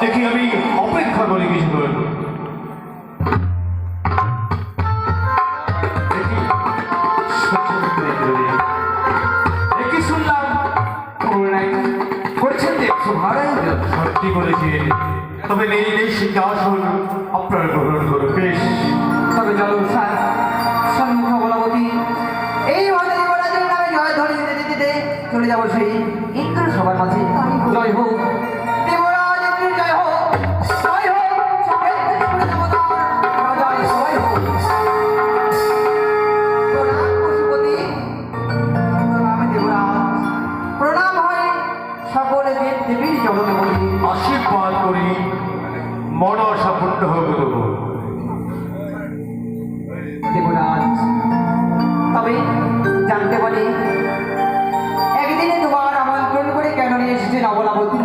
দেখি আমি অপেক্ষা করি কিছু তবে নেই নেই সিংহাসন আপনার গ্রহণ করো বেশ, তবে চলো চলে যাব সেই ইন্দ্র সবার মাঝে।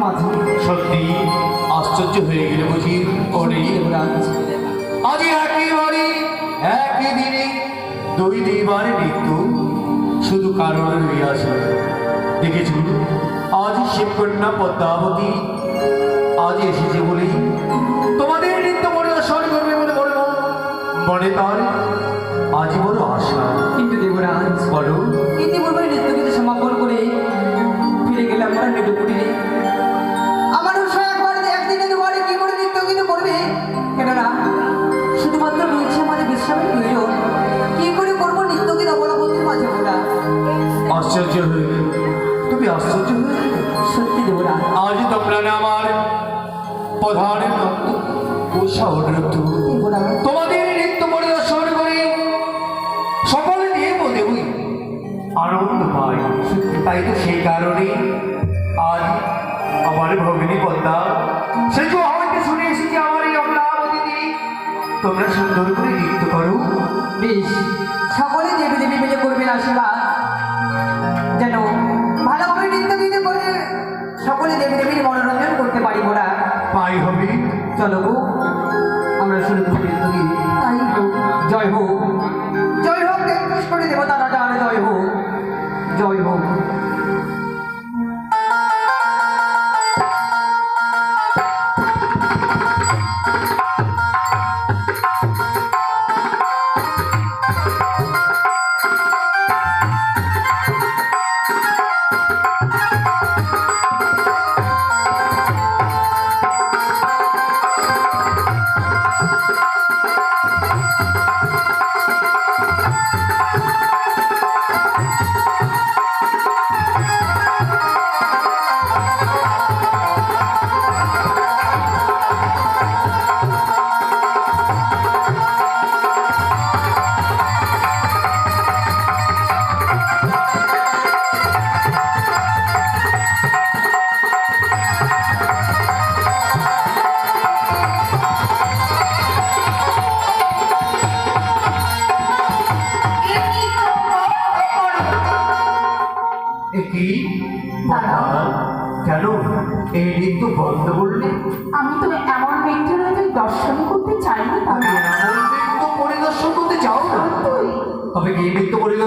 মাঝে সত্যি আশ্চর্য হয়ে গেলে বুঝি অনেক দেবরাজ আজ একই বাড়ি একই দিনে দুই দুইবার মৃত্যু শুধু কারণ হইয়াছে দেখেছ আজ শিবকন্যা পদ্মাবতী আজ এসেছে বলি তোমাদের নৃত্য পরিদর্শন করবে বলে বলব। মনে তার আজ বড় আশা। কিন্তু দেবরাজ বলো। ইতিপূর্বে নৃত্যগীতে সমাপন করে ফিরে গেলাম আমরা নৃত্যকুটিরে আজ তোমরা না আমার প্রধান তোমাদের নৃত্য পরিদর্শন করে সকলে নিয়ে বলতে হই আনন্দ পাই তাই তো সেই কারণে আজ আমার ভগিনী পদ্মা, সে যে হয়তো শুনে এসেছি আমার এই অমলাবতী তোমরা সুন্দর করে নৃত্য করো। বেশ, সকলে দেবী দেবী মিলে করবেন আশীর্বাদ। যেন সকলে দেবী দেবীর মনোরঞ্জন করতে পারি ওরা পাই হবে। চলো গো আমরা শুরু করি। তুমি তাই হোক জয় হোক। জয় হোক করে দেবতা রাজা জয় হোক। জয় হোক।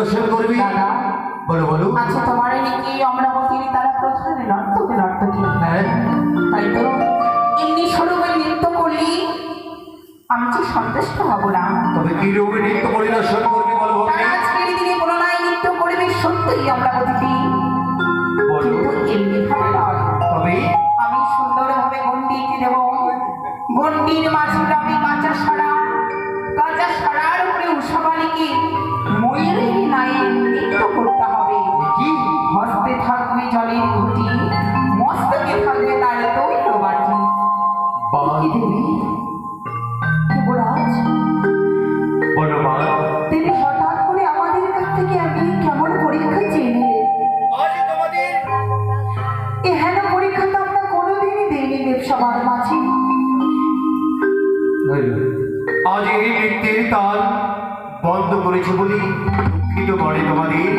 পরিদর্শন করবি। বলো বলো। আচ্ছা তোমার নাকি অমরাবতীর তারা প্রধান? নর্তক নর্তকী। হ্যাঁ। তাই তো। এমনি স্বরূপে নৃত্য করলি আমি যে সন্তুষ্ট হব না। তবে কি রূপে নৃত্য পরিদর্শন করবি বলো তারা আজকের দিনে পুনরায় নৃত্য করবে সত্যই অমরাবতীটি বলো। এমনি ভাবে নয়। তবে? আমি সুন্দরভাবে গন্ডি এঁকে দেব। গন্ডির মাঝে আমি কাঁচা সরা করেছে বলি, দুঃখিত করে তোমাদের।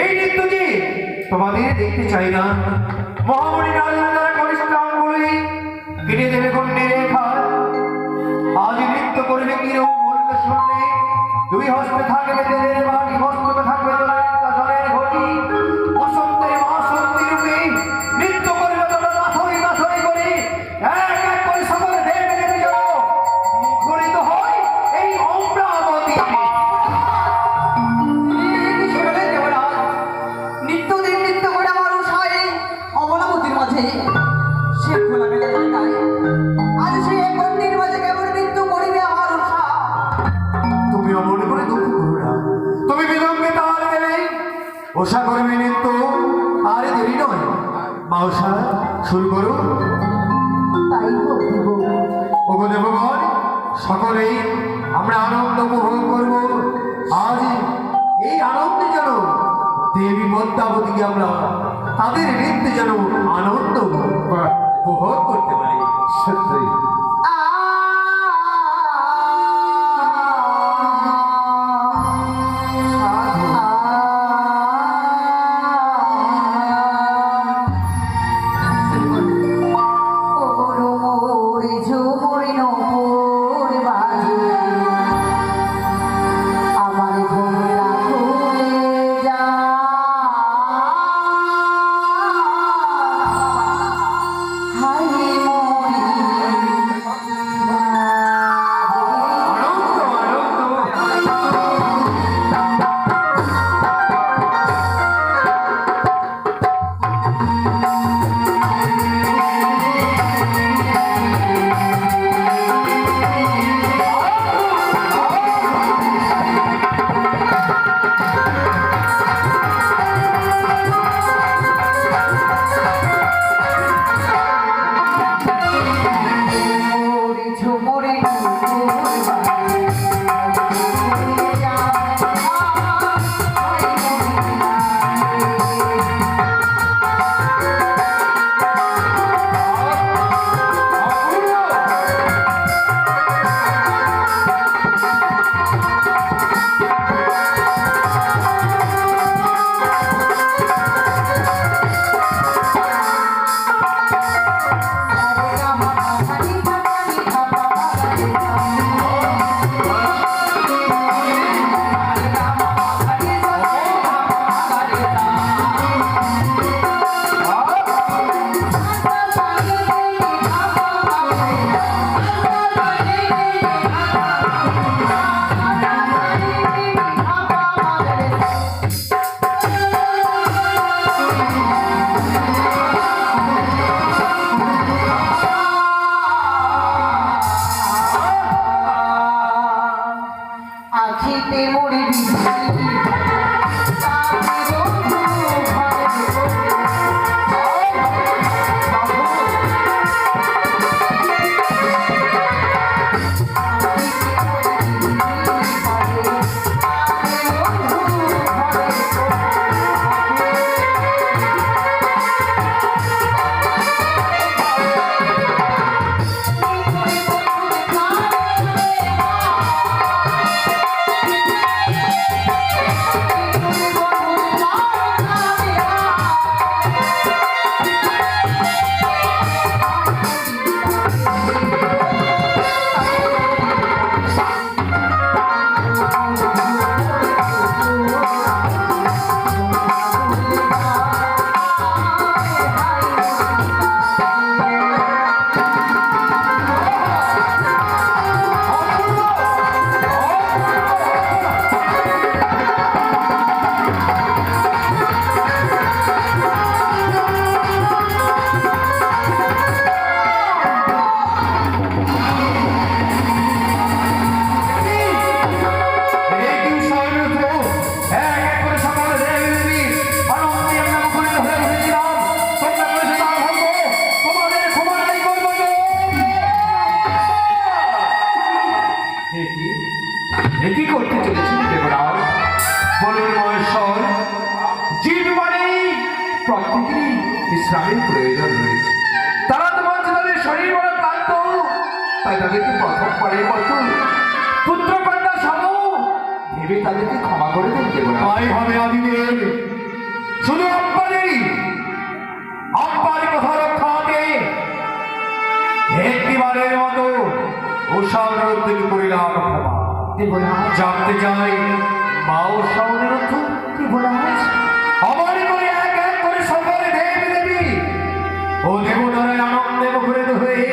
এই নৃত্য যে তোমাদের দেখতে চাই না। রাজন দ্বারা কনিষ্ঠ বলে, কেটে দেবে কন্যে রেখা আজ নৃত্য করবে কিরম বললে শুনলে? দুই হস্তে থাকবে তেলের বাটি শুরু করো ওগো দেবগণ সকলেই আমরা আনন্দ উপভোগ করব। আজ এই আনন্দে যেন দেবী পদ্মাবতীকে আমরা তাদের নৃত্যে যেন আনন্দ উপভোগ করতে পারি। সত্যি। বিশ্রামের প্রয়োজন রয়েছে তারা তো বলছে তাদের শরীর বড় ক্লান্ত তাই তাদেরকে প্রথম পরের মতো পুত্র কন্যা সম ভেবে তাদেরকে ক্ষমা করে দেন দেবরাজ তাই হবে আদিদেব। শুধু আব্বাদেরই আব্বার কথা রক্ষাতে একটিবারের মতো উদ্যোগ করিলাম ক্ষমা জানতে চাই মা উৎসাহের অর্থ দেবরাজ আমার ও দেবতারা আনন্দে মুখরিত হয়ে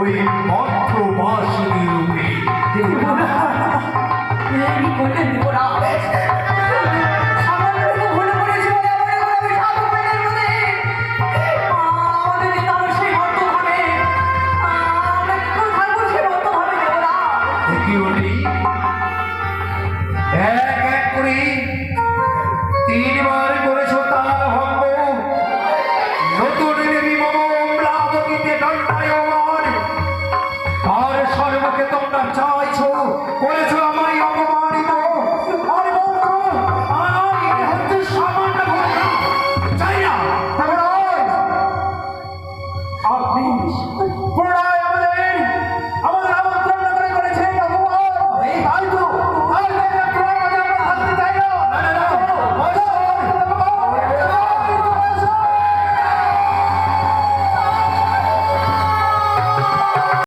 Oi, pode.